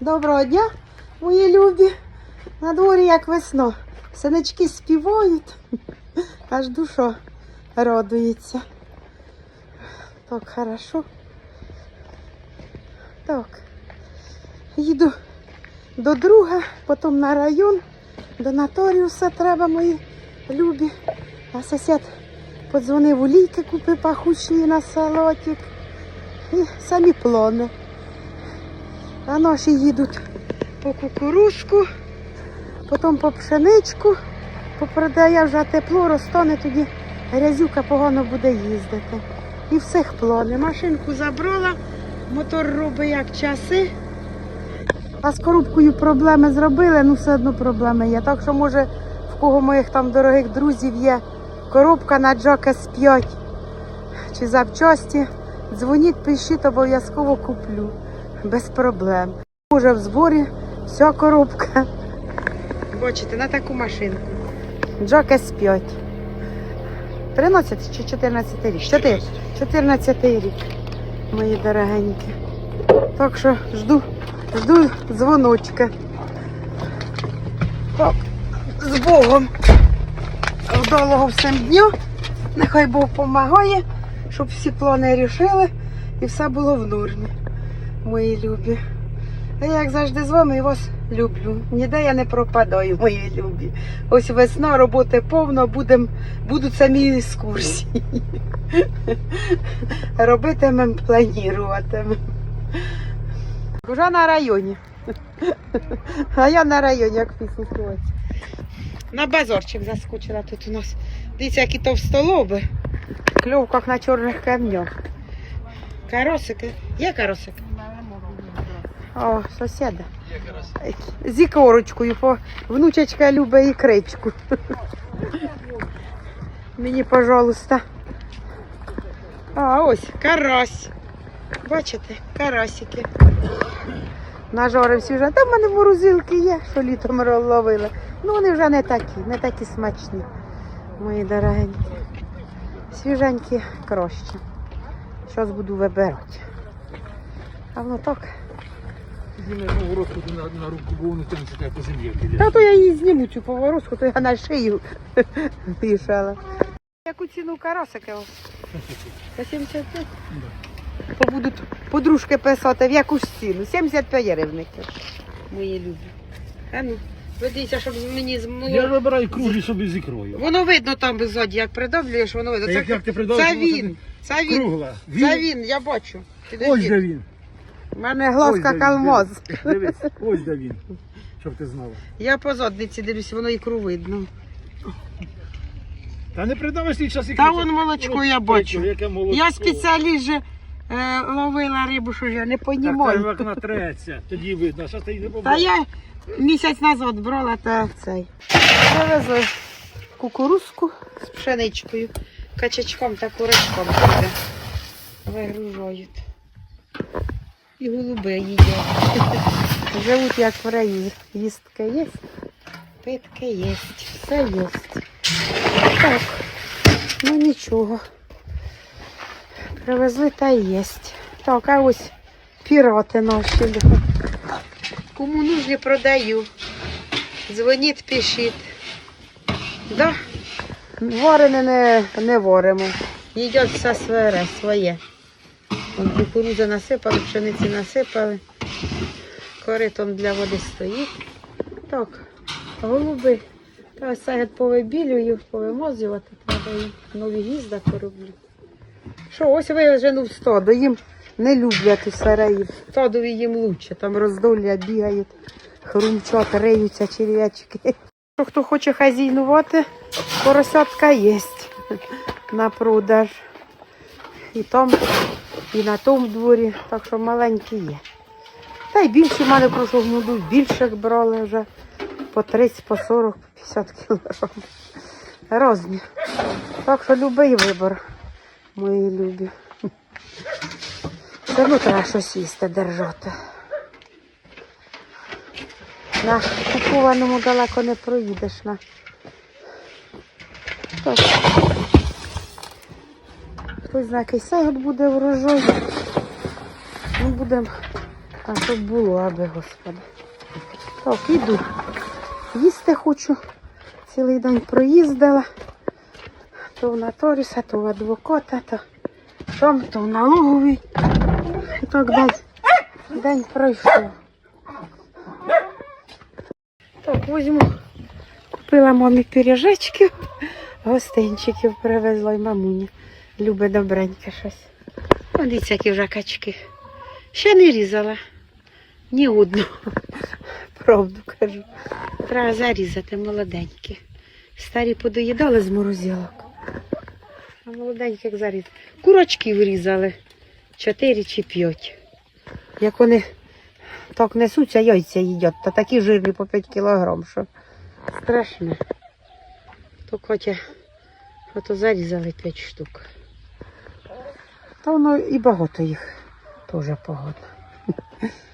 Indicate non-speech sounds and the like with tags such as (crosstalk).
Доброго дня, мої любі. На дворі як весно. Синички співають, аж душа радується. Так, хорошо. Так. Їду до друга, потім на район, до нотаріуса треба мої любі. А сусід подзвонив у ліки, купив пахучі на салатик. І самі плани. А наші їдуть по кукурузку, потім по пшеничку, попродає вже тепло, розтане тоді грязюка погано буде їздити. І всіх плани. Машинку забрала, мотор робить як часи. А з коробкою проблеми зробили, ну все одно проблеми є. Так що, може, в кого моїх там дорогих друзів є коробка на Джока з 5 чи запчасті, дзвоніть, пишіть, обов'язково куплю. Без проблем. Уже в зборі вся коробка. Бачите, на таку машинку. Джок S5. 13 чи 14 рік? 4. 14 рік, мої дорогенькі. Так що жду, жду дзвоночка. Так, з Богом. Вдалого всім дню. Нехай Бог допомагає, щоб всі плани рішили і все було в нормі, мої любі. Я, як завжди, з вами і вас люблю. Ніде я не пропадаю, мої любі. Ось весна, роботи повно, будем, будуть самі екскурсії. Робитимем, плануватимем. Уже на районі. А я на районі, як пісню співається. На базорчик заскочила тут у нас. Дивіться, які товстолоби. Кльов, як на чорних камнях. Каросики. Є каросики? О, сусіда. З ікорочкою, внучечка любить ікричку. Мені, пожалуйста. А, ось, карась. Бачите, карасики. Нажорився вже. Там в мене морозилки є, що літом ловили. Ну вони вже не такі, не такі смачні, мої дорогенькі. Свіженькі краще. Щось буду вибирати. А воно так. Зніме поворотку на, на руку, бо воно там читає по землі. Та то я її зніму цю поворозку, то я на шию (laughs) вішала. Яку ціну карасики? ось? По 75? То будуть подружки писати, в яку ж ціну? 75 гривників. Мої любі. А ну, ведіться, щоб мені Я вибираю круглі собі з ікрою. Воно видно там ззаді, як придавлюєш, воно видно. Та Це, як, як ти придавиш, це воно він, це він, Кругла. це він, я бачу. Ось Підожди. де він. У мене Ось глазка де він, калмоз. Дивись, дивись, ось де він. Щоб ти знала. Я по задниці дивлюся, воно ікру видно. Та не придавиш свій час. Та вон молочко я бачу. Яке молочко. Я спеціаліст же е, ловила рибу, що ж я не Так, понімаю. як вона треться, тоді видно. А зараз ти її не Та побачиш. я місяць назад брала та цей. Привезли кукурузку з пшеничкою, качачком та курочком буде. Вигружають. І голуби їдять. (laughs) Живуть як в раї. Їстки є, питки є, все є. Так, ну нічого. Привезли та й єсть. Так, а ось пірати наші. Кому нужні продаю. Дзвоніть, пишіть. Да? Варене не, не варимо. Їдять все своє, своє. Вон Кукурудзи насипали, пшениці насипали. Коритом для води стоїть. Так, голуби. Та ось це повибілюю, повимозювати треба їм. Нові гнізда пороблю. Що, ось вивезену в стадо. Їм не люблять у сараїв. Стадові їм лучше. Там роздолля бігають, хрумчать, риються черв'ячки. Хто хоче хазійнувати, поросятка є на продаж. І там, і на тому дворі, так що маленькі є. Та й більше в мене прошлого году більших брали вже по 30, по 40, по 50 кілограм. Розні. Так що любий вибір, мої любі. Все одно треба щось їсти держати. На купованому далеко не проїдеш. На. Так. Хтось знає, який сайт буде врожай. Ми будемо А щоб було, аби господи. Так, іду. Їсти хочу. Цілий день проїздила. То в Наторіса, то в адвоката, то там, то в налоговій. І так день, день пройшов. Так, візьму. Купила мамі пиріжечків, гостинчиків привезла й мамуні. Любить добреньке щось. О, Дивіться, які вже качки. Ще не різала. Ні одну. Правду кажу. Треба зарізати молоденькі. Старі подоїдали з морозилок. А молоденьких заріз. Курочки вирізали. Чотири чи п'ять. Як вони так несуться, яйця їдять, то такі жирні по 5 кілограм, що страшне. То хоча ото зарізали 5 штук. Та воно і багато їх теж погодно.